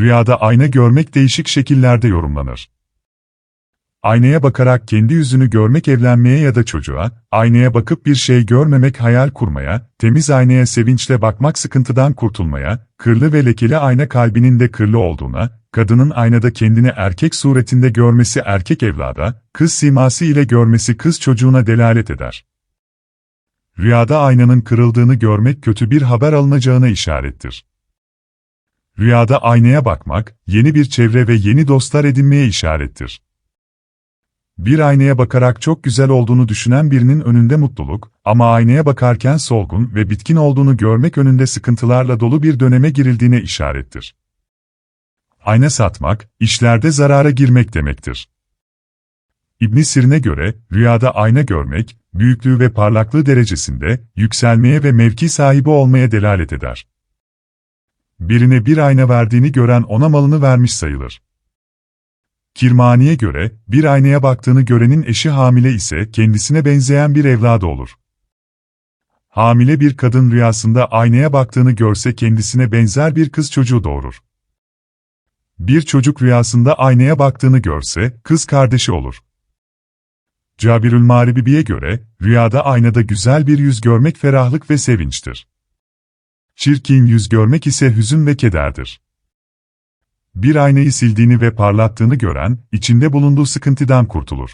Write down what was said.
Rüyada ayna görmek değişik şekillerde yorumlanır. Aynaya bakarak kendi yüzünü görmek evlenmeye ya da çocuğa, aynaya bakıp bir şey görmemek hayal kurmaya, temiz aynaya sevinçle bakmak sıkıntıdan kurtulmaya, kırlı ve lekeli ayna kalbinin de kırlı olduğuna, kadının aynada kendini erkek suretinde görmesi erkek evlada, kız siması ile görmesi kız çocuğuna delalet eder. Rüyada aynanın kırıldığını görmek kötü bir haber alınacağına işarettir. Rüyada aynaya bakmak, yeni bir çevre ve yeni dostlar edinmeye işarettir. Bir aynaya bakarak çok güzel olduğunu düşünen birinin önünde mutluluk, ama aynaya bakarken solgun ve bitkin olduğunu görmek önünde sıkıntılarla dolu bir döneme girildiğine işarettir. Ayna satmak, işlerde zarara girmek demektir. İbn Sirin'e göre, rüyada ayna görmek, büyüklüğü ve parlaklığı derecesinde, yükselmeye ve mevki sahibi olmaya delalet eder. Birine bir ayna verdiğini gören ona malını vermiş sayılır. Kirmani'ye göre, bir aynaya baktığını görenin eşi hamile ise kendisine benzeyen bir evladı olur. Hamile bir kadın rüyasında aynaya baktığını görse kendisine benzer bir kız çocuğu doğurur. Bir çocuk rüyasında aynaya baktığını görse, kız kardeşi olur. Cabirül Maribibi'ye göre, rüyada aynada güzel bir yüz görmek ferahlık ve sevinçtir. Çirkin yüz görmek ise hüzün ve kederdir. Bir aynayı sildiğini ve parlattığını gören, içinde bulunduğu sıkıntıdan kurtulur.